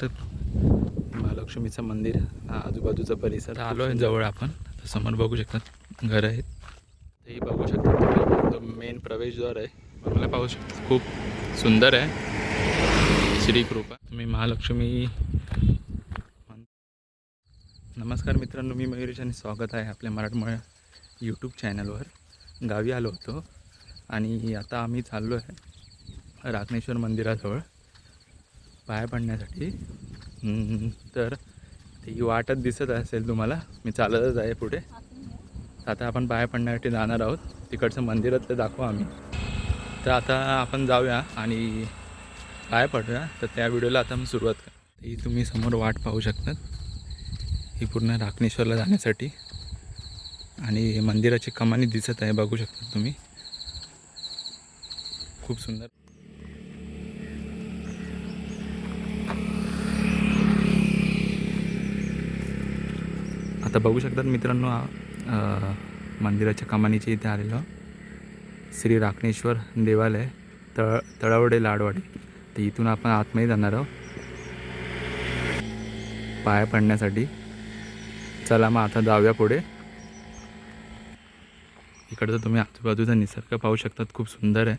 तर महालक्ष्मीचं मंदिर हा आजूबाजूचा परिसर आलो आहे जवळ आपण. तर समोर बघू शकतात घरं आहेत. तर ही बघू शकता तुम्ही तो मेन प्रवेशद्वार आहे. बघायला पाहू शकता खूप सुंदर आहे. श्री कृपा. तुम्ही महालक्ष्मी नमस्कार मित्रांनो मी मयुरेश आणि स्वागत आहे आपल्या मराठमोळ्या यूट्यूब चॅनलवर गावी आलो होतो आणि आता आम्ही चाललो आहे राखणेश्वर मंदिराजवळ. पाया पडण्यासाठी. तर ती वाटत दिसत असेल तुम्हाला. मी चालतच आहे पुढे. आता आपण पाया पडण्यासाठी जाणार आहोत. तिकडचं मंदिरात ते दाखवू आम्ही. तर आता आपण जाऊया आणि पाया पडूया. तर त्या व्हिडिओला आता मी सुरुवात कर ही तुम्ही समोर वाट पाहू शकतात. ही पूर्ण राखणेश्वरला जाण्यासाठी. आणि मंदिराची कमानी दिसत आहे बघू शकता तुम्ही. खूप सुंदर. आता बघू शकतात मित्रांनो मंदिराच्या कमानीच्या इथे आलेलो. श्री राखणेश्वर देवालय तळ तळवडे लाडवाडी. तर इथून आपण आतमध्ये जाणार आहोत. पाया पडण्यासाठी. चला मग आता जाऊया पुढे. इकडचं तुम्ही आजूबाजूचा निसर्ग पाहू शकतात खूप सुंदर आहे.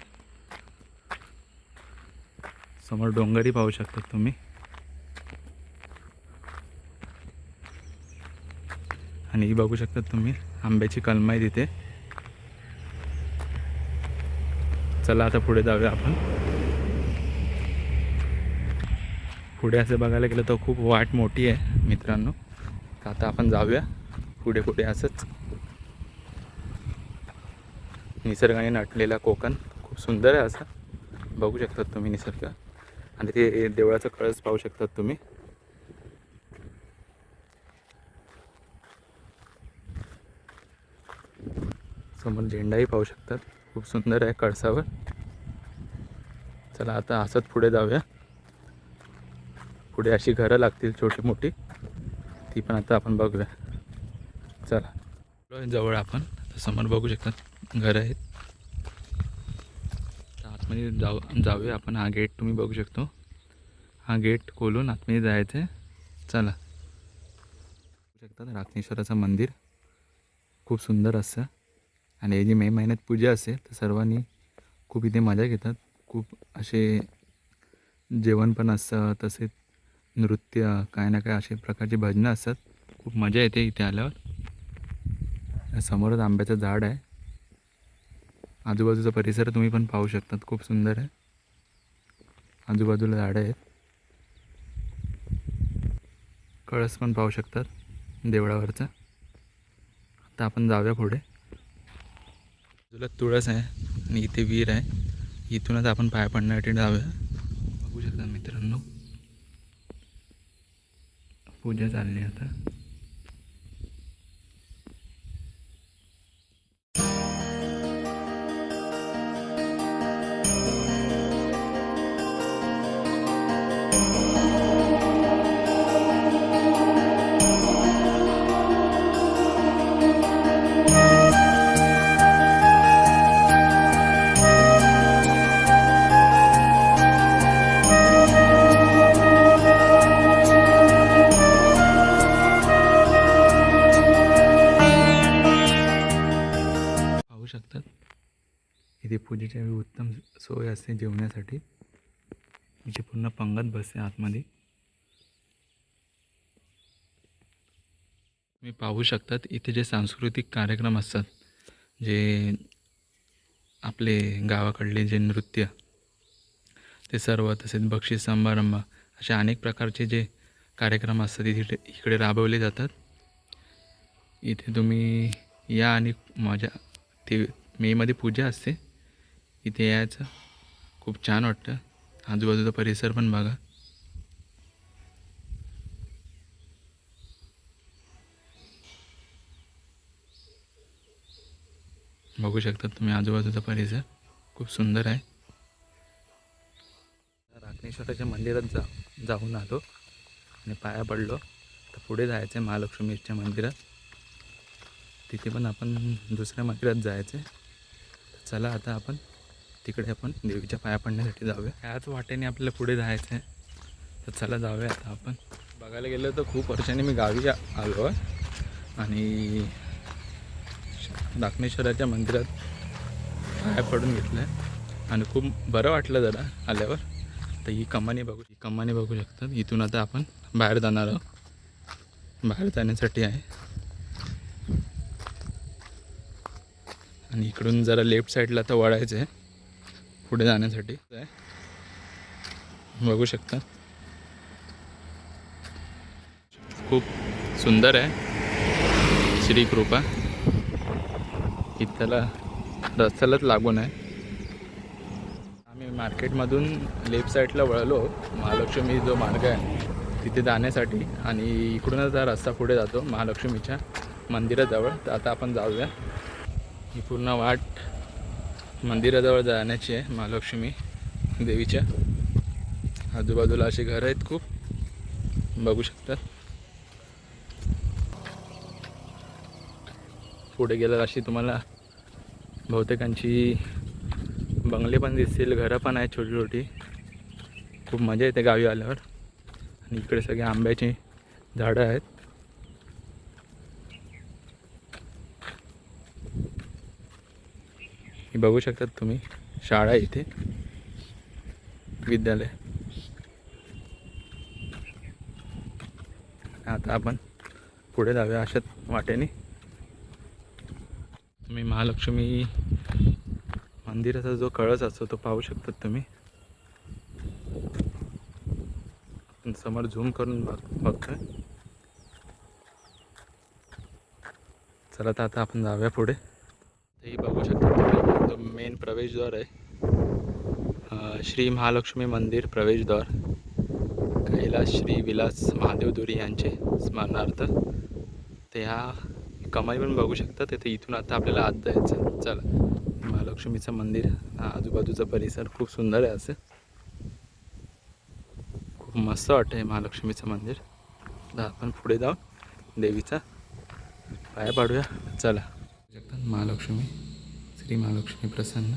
समोर डोंगरही पाहू शकतात तुम्ही. आणि ही बघू शकतात तुम्ही आंब्याची कलम आहे तिथे. चला आता पुढे जाऊया आपण. पुढे असं बघायला गेलं तर खूप वाट मोठी आहे मित्रांनो. तर आता आपण जाऊया पुढे पुढे असंच. निसर्गाने नटलेला कोकण खूप सुंदर आहे असं. बघू शकतात तुम्ही निसर्ग. आणि ते देवळाचं कळस पाहू शकतात तुम्ही. समोर झेंडाही पाहू शकतात. खूप सुंदर आहे कळसावर. चला आता असंच पुढे जाऊया. पुढे अशी घरं लागतील छोटी मोठी. ती पण आता आपण बघूया. चला. जवळ आपण समोर बघू शकतात घरं आहेत. आतमध्ये जाऊ जाऊया आपण. हा गेट तुम्ही बघू शकतो. हा गेट खोलून आतमध्ये जायचं आहे चला. बघू शकतात राखणेश्वराचं मंदिर. खूप सुंदर असं. आणि जी मे महिन्यात पूजा असते तर सर्वांनी खूप इथे मजा घेतात. खूप असे जेवण पण असतं तसेच नृत्य काय ना काय असे प्रकारचे भजनं असतात. खूप मजा येते इथे आल्यावर. समोरच आंब्याचं झाड आहे. आजूबाजूचा परिसर तुम्ही पण पाहू शकतात खूप सुंदर आहे. आजूबाजूला झाडं आहेत. कळस पण पाहू शकतात देवळावरचं. आता आपण जाऊया पुढे. बाजूला तुळस आहे आणि इथे विहीर आहे. इथूनच आपण पाय पडण्यासाठी जाऊया. बघू शकता मित्रांनो. पूजा चालली आहे आता. पूजेच्या वेळी उत्तम सोय असते जेवण्यासाठी. इथे पूर्ण पंगत बसते आतमध्ये. तुम्ही पाहू शकतात इथे जे सांस्कृतिक कार्यक्रम असतात जे आपले गावाकडले जे नृत्य ते सर्व तसेच बक्षीस समारंभ असे अनेक प्रकारचे जे कार्यक्रम असतात इथे इकडे राबवले जातात. इथे तुम्ही या आणि माझ्या ते मेमध्ये पूजा असते. इथे यायचं. खूप छान वाटतं. आजूबाजूचा परिसर पण बघा. बघू शकता तुम्ही आजूबाजूचा परिसर. खूप सुंदर आहे. राखणेश्वराच्या मंदिरात जा जाऊन आलो. आणि पाया पडलो. तर पुढे जायचं आहे महालक्ष्मीच्या मंदिरात. तिथे पण आपण दुसऱ्या मंदिरात जायचं आहे चला आता आपण तिकडे आपण देवीच्या पाया पडण्यासाठी जाऊया. ह्याच वाटेने आपल्याला पुढे जायचं आहे. तर चला जाऊया आता आपण. बघायला गेलं तर खूप वर्षाने मी गावी आलो आहे. आणि नागनेश्वराच्या मंदिरात पाया पडून घेतलं आहे. आणि खूप बरं वाटलं जरा आल्यावर. तर ही कमानी बघू ही कमानी बघू शकतात. इथून आता आपण बाहेर जाणार आहोत. बाहेर जाण्यासाठी आहे. आणि इकडून जरा लेफ्ट साईडला तर वळायचं आहे. पुढे जाण्यासाठी बघू शकता. खूप सुंदर आहे. श्री कृपा. इथला रस्त्यालाच लागून आहे. आम्ही मार्केटमधून लेफ्ट साईडला वळलो. महालक्ष्मी जो मार्ग आहे तिथे जाण्यासाठी आणि इकडूनच हा रस्ता पुढे जातो महालक्ष्मीच्या मंदिराजवळ. तर आता आपण जाऊया. ही पूर्ण वाट मंदिराजवळ जाण्याची आहे महालक्ष्मी देवीच्या. आजूबाजूला अशी घरं आहेत खूप. बघू शकतात पुढे गेल्यावर अशी तुम्हाला बहुतेकांची बंगले पण दिसतील घरं पण आहेत छोटी छोटी खूप मजा येते गावी आल्यावर. आणि इकडे सगळे आंब्याची झाडं आहेत. ही बघू शकतात तुम्ही शाळा इथे. विद्यालय. आता आपण पुढे जाऊया अशाच वाटेने. तुम्ही महालक्ष्मी मंदिराचा जो कळस असतो तो पाहू शकतात तुम्ही. समोर झूम करून बघ बघतोय. चला तर आता आपण जाऊया पुढे. तेही बघू शकतो मेन प्रवेशद्वार आहे. श्री महालक्ष्मी मंदिर प्रवेशद्वार कैलास श्री विलास महादेव दुरी यांचे स्मरणार्थ. ते ह्या कमाई पण बघू शकता तिथे इथून आता आपल्याला आत जायचं चला. महालक्ष्मीचं मंदिर आजूबाजूचा परिसर खूप सुंदर आहे असं. खूप मस्त वाटतं आहे महालक्ष्मीचं मंदिर. तर आपण पुढे जाऊन देवीचा पाया पाडूया. चला. महालक्ष्मी. श्री महालक्ष्मी प्रसन्न.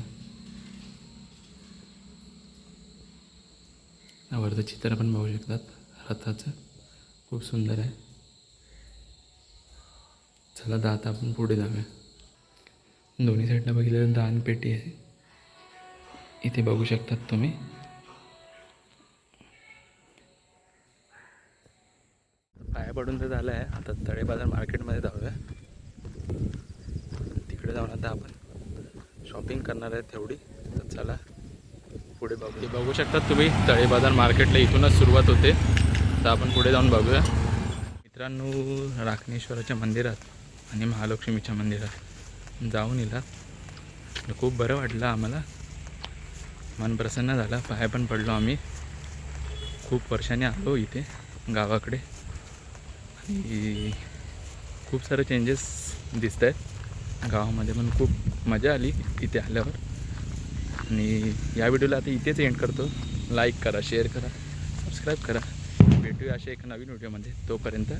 आवडतं चित्र पण बघू शकतात. रथाचं खूप सुंदर आहे. चला दात आता आपण पुढे जाऊया. दोन्ही साईडला बघितलं दानपेटी आहे. इथे बघू शकतात तुम्ही. पाया पडून तर झालं आहे आता तळे बाजार मार्केटमध्ये जाऊ तिकडे जाऊन आता आपण शॉपिंग करणार आहे तेवढी. तर चला पुढे बघू. बघू शकतात तुम्ही तळे बाजार मार्केटला इथूनच सुरुवात होते. तर आपण पुढे जाऊन बघूया. मित्रांनो राखणेश्वराच्या मंदिरात आणि महालक्ष्मीच्या मंदिरात जाऊन येला. खूप बरं वाटलं आम्हाला. मन प्रसन्न झाला. पाय पण पडलो आम्ही. खूप वर्षांनी आलो इथे गावाकडे. आणि खूप सारे चेंजेस दिसत आहेत गावामध्ये पण खूप मजा आली इथे आल्यावर. आणि या व्हिडिओला आता इथेच एंड करतो. लाईक करा शेअर करा सबस्क्राईब करा. भेटूया अशा एका नवीन व्हिडिओमध्ये. तोपर्यंत